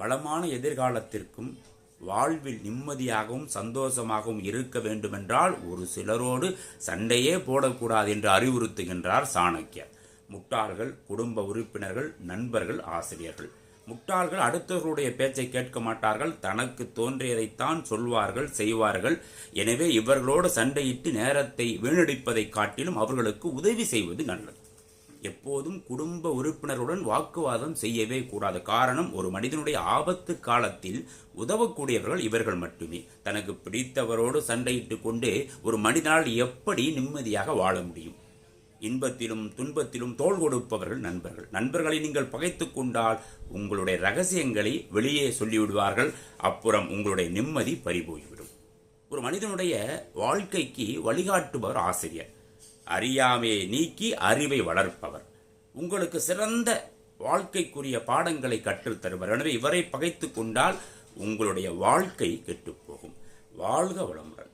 வளமான எதிர்காலத்திற்கும் வாழ்வில் நிம்மதியாகவும் சந்தோஷமாகவும் இருக்க வேண்டுமென்றால் ஒரு சிலரோடு சண்டையே போடக்கூடாது என்று அறிவுறுத்துகின்றார் சாணக்கியர். முட்டாள்கள் குடும்ப உறுப்பினர்கள் நண்பர்கள் ஆசிரியர்கள். முட்டாள்கள் அடுத்தவர்களுடைய பேச்சை கேட்க மாட்டார்கள் தனக்கு தோன்றியதைத்தான் சொல்வார்கள் செய்வார்கள். எனவே இவர்களோடு சண்டையிட்டு நேரத்தை வீணடிப்பதை காட்டிலும் அவர்களுக்கு உதவி செய்வது நல்லது. எப்போதும் குடும்ப உறுப்பினருடன் வாக்குவாதம் செய்யவே கூடாது. காரணம் ஒரு மனிதனுடைய ஆபத்து காலத்தில் உதவக்கூடியவர்கள் இவர்கள் மட்டுமே. தனக்கு பிடித்தவரோடு சண்டையிட்டு கொண்டு ஒரு மனிதனால் எப்படி நிம்மதியாக வாழ முடியும்? இன்பத்திலும் துன்பத்திலும் தோல் கொடுப்பவர்கள் நண்பர்கள். நண்பர்களை நீங்கள் பகைத்து கொண்டால் உங்களுடைய ரகசியங்களை வெளியே சொல்லிவிடுவார்கள். அப்புறம் உங்களுடைய நிம்மதி பறிபோய்விடும். ஒரு மனிதனுடைய வாழ்க்கைக்கு வழிகாட்டுபவர் ஆசிரியர். அறியாமையை நீக்கி அறிவை வளர்ப்பவர். உங்களுக்கு சிறந்த வாழ்க்கைக்குரிய பாடங்களை கற்றுத்தருவார் எனவே இவரை பகைத்து கொண்டால் உங்களுடைய வாழ்க்கை கெட்டுப்போகும் வாழ்க வளமுடன்.